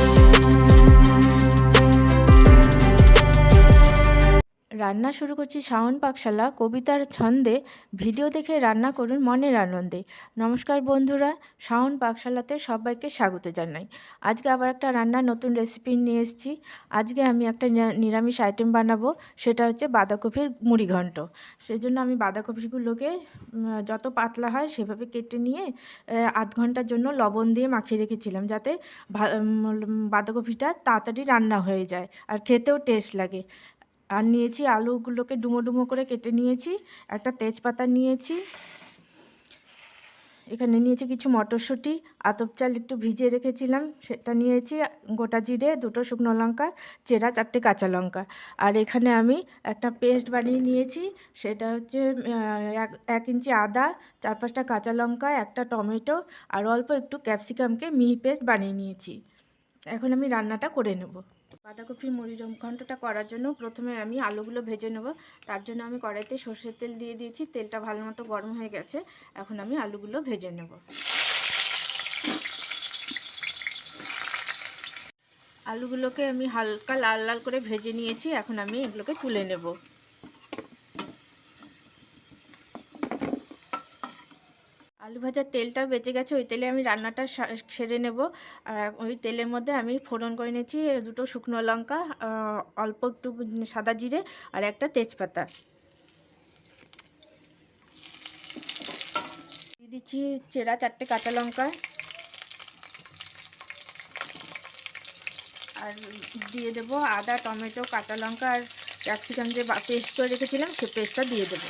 Thank you রান্না শুরু করছি শাওন পাকশালা, কবিতার ছন্দে। ভিডিও দেখে রান্না করুন মনের আনন্দে। নমস্কার বন্ধুরা, শাওন পাকশালাতে সবাইকে স্বাগত জানাই। আজকে আবার একটা রান্নার নতুন রেসিপি নিয়ে এসেছি। আজকে আমি একটা নিরামিষ আইটেম বানাবো, সেটা হচ্ছে বাঁধাকপির মুড়ি ঘন্ট। সেই জন্য আমি বাঁধাকপিগুলোকে যত পাতলা হয় সেভাবে কেটে নিয়ে আধ ঘণ্টার জন্য লবণ দিয়ে মাখিয়ে রেখেছিলাম যাতে বাঁধাকপিটা তাড়াতাড়ি রান্না হয়ে যায় আর খেতেও টেস্ট লাগে। আর নিয়েছি আলুগুলোকে ডুমো ডুমো করে কেটে নিয়েছি, একটা তেজপাতা নিয়েছি। এখানে নিয়েছি কিছু মটরশুঁটি, আতপ চাল একটু ভিজিয়ে রেখেছিলাম, সেটা নিয়েছি, গোটা জিরে, দুটো শুকনো লঙ্কা, চেরা চারটে কাঁচা লঙ্কা। আর এখানে আমি একটা পেস্ট বানিয়ে নিয়েছি, সেটা হচ্ছে এক ইঞ্চি আদা, চার পাঁচটা কাঁচা লঙ্কা, একটা টমেটো, আর অল্প একটু ক্যাপসিকামকে মিহি পেস্ট বানিয়ে নিয়েছি। এখন আমি রান্নাটা করে নেব। বাঁধাকপির মুড়ি ঘন্টটা করার জন্য প্রথমে আমি আলুগুলো ভেজে নেব। তার জন্য আমি কড়াইতে সর্ষের তেল দিয়ে দিয়েছি। তেলটা ভালো মতো গরম হয়ে গেছে। এখন আমি আলুগুলো ভেজে নেব। আলুগুলোকে আমি হালকা লাল লাল করে ভেজে নিয়েছি। এখন আমি এগুলোকে তুলে নেব। আলু ভাজার তেলটাও বেঁচে গেছে, ওই তেলে আমি রান্নাটা সেরে নেব। আর ওই তেলের মধ্যে আমি ফোড়ন করে নিয়েছি দুটো শুকনো লঙ্কা অল্প একটু সাদা জিরে আর একটা তেজপাতা। দিচ্ছি চেরা, চারটে কাঁচা লঙ্কা। আর দিয়ে দেবো আদা, টমেটো, কাঁচা লঙ্কা আর ক্যাপসিকাম যে পেস্ট করে রেখেছিলাম, সে পেস্টটা দিয়ে দেবো।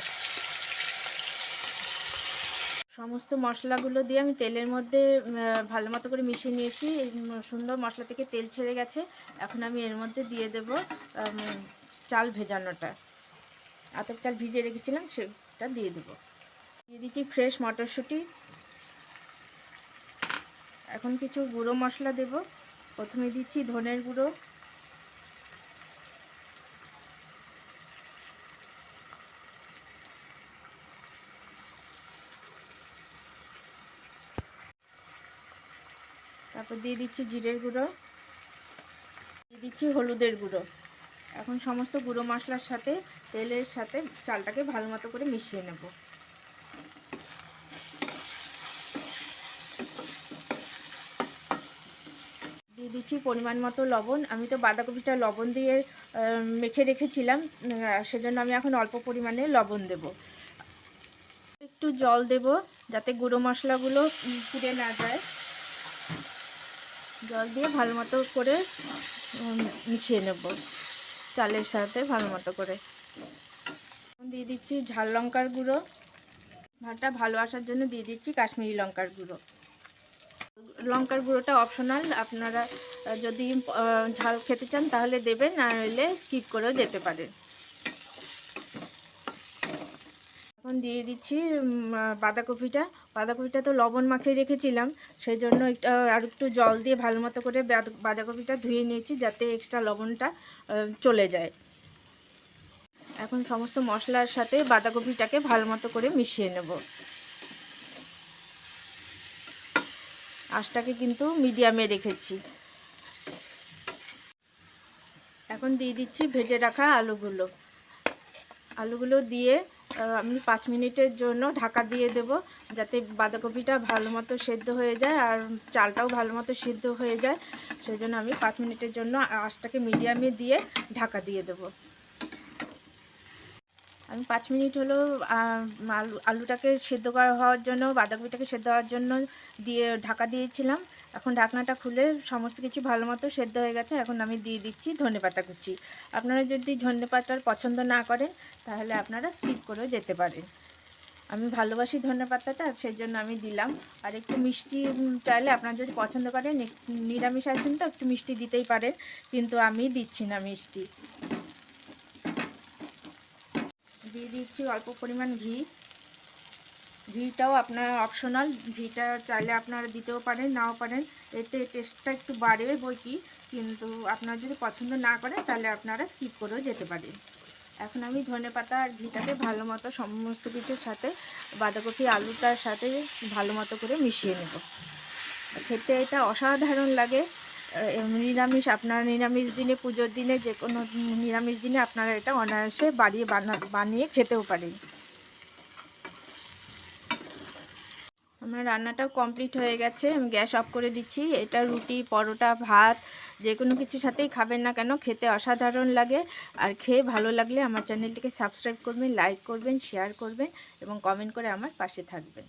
সমস্ত মশলাগুলো দিয়ে আমি তেলের মধ্যে ভালো মতো করে মিশিয়ে নিয়েছি। সুন্দর মশলা থেকে তেল ছেড়ে গেছে। এখন আমি এর মধ্যে দিয়ে দেব চাল ভেজানোটা। আতপ চাল ভিজিয়ে রেখেছিলাম, সেটা দিয়ে দেবো। দিয়ে দিচ্ছি ফ্রেশ মটরশুঁটি। এখন কিছু গুঁড়ো মশলা দেব। প্রথমে দিচ্ছি ধনের গুঁড়ো। তারপর দিয়ে দিচ্ছি জিরের গুঁড়ো, দিয়ে দিচ্ছি হলুদের গুঁড়ো। এখন সমস্ত গুঁড়ো মশলার সাথে, তেলের সাথে চালটাকে ভালো মতো করে মিশিয়ে নেব। দিয়ে দিচ্ছি পরিমাণ মতো লবণ। আমি তো বাঁধাকপিটা লবণ দিয়ে মেখে রেখেছিলাম সেজন্য আমি এখন অল্প পরিমাণে লবণ দেব। একটু জল দেব যাতে গুঁড়ো মশলাগুলো পুড়ে না যায়। জল দিয়ে ভালো মতো করে মিশিয়ে নেব চালের সাথে ভালো মতো করে। দিয়ে দিচ্ছি ঝাল লঙ্কার গুঁড়ো। ভাতটা ভালো আসার জন্য দিয়ে দিচ্ছি কাশ্মীরি লঙ্কার গুঁড়ো। লঙ্কার গুঁড়োটা অপশনাল আপনারা যদি ঝাল খেতে চান তাহলে দেবেন আর নইলে স্কিপ করেও যেতে পারেন। এখন দিয়ে দিচ্ছি বাঁধাকপিটা। বাঁধাকপিটা তো লবণ মাখিয়ে রেখেছিলাম সেই জন্য একটু আর একটু জল দিয়ে ভালো মতো করে বাঁধাকপিটা ধুয়ে নিয়েছি, যাতে এক্সট্রা লবণটা চলে যায়। এখন সমস্ত মশলার সাথে বাঁধাকপিটাকে ভালো মতো করে মিশিয়ে নেব। আঁচটাকে কিন্তু মিডিয়ামে রেখেছি। এখন দিয়ে দিচ্ছি ভেজে রাখা আলুগুলো। আলুগুলো দিয়ে আমি পাঁচ মিনিটের জন্য ঢাকা দিয়ে দেব যাতে বাঁধাকপিটা ভালো মতো সেদ্ধ হয়ে যায় আর চালটাও ভালো মতো সিদ্ধ হয়ে যায়। সেই জন্য আমি পাঁচ মিনিটের জন্য আঁশটাকে মিডিয়ামে দিয়ে ঢাকা দিয়ে দেবো। আমি পাঁচ মিনিট হলো আলু, আলুটাকে সেদ্ধ করা হওয়ার জন্য, বাঁধাকপিটাকে সেদ্ধ হওয়ার জন্য দিয়ে ঢাকা দিয়েছিলাম। এখন ঢাকনাটা খুলে সমস্ত কিছু ভালো মতো সেদ্ধ হয়ে গেছে। এখন আমি দিয়ে দিচ্ছি ধনেপাতা কুচি। আপনারা যদি ধনেপাতার পছন্দ না করেন, তাহলে আপনারা স্কিপ করেও যেতে পারেন। আমি ভালোবাসি ধনেপাতাটা সেই জন্য আমি দিলাম। আর একটু মিষ্টি চাইলে আপনারা যদি পছন্দ করেন নিরামিষ আইটেম তো একটু মিষ্টি দিতেই পারেন, কিন্তু আমি দিচ্ছি না মিষ্টি। দিয়ে দিচ্ছি অল্প পরিমাণ ঘি। ঘিটাও আপনার অপশনাল ঘিটা চাইলে আপনারা দিতেও পারেন, নাও পারেন। এতে টেস্টটা একটু বাড়ে বই কি, কিন্তু আপনারা যদি পছন্দ না করেন, তাহলে আপনারা স্কিপ করেও যেতে পারেন। এখন আমি ধনেপাতা আর ঘিটাকে ভালো মতো সমস্ত কিছুর সাথে, বাঁধাকপি, আলুটার সাথে ভালো মতো করে মিশিয়ে নেব। খেতে এটা অসাধারণ লাগে। নিরামিষ, আপনারা নিরামিষ দিনে, পুজোর দিনে যে কোনো নিরামিষ দিনে আপনারা এটা অনায়াসে বাড়িয়ে বানা, বানিয়ে খেতেও পারেন। আমার রান্নাটাও কমপ্লিট হয়ে গেছে, আমি গ্যাস অফ করে দিচ্ছি। এটা রুটি, পরোটা, ভাত, যে কোনো কিছুর সাথেই খাবেন না কেন, খেতে অসাধারণ লাগে। আর খেয়ে ভালো লাগলে আমার চ্যানেলটিকে সাবস্ক্রাইব করবেন, লাইক করবেন, শেয়ার করবেন এবং কমেন্ট করে আমার পাশে থাকবেন।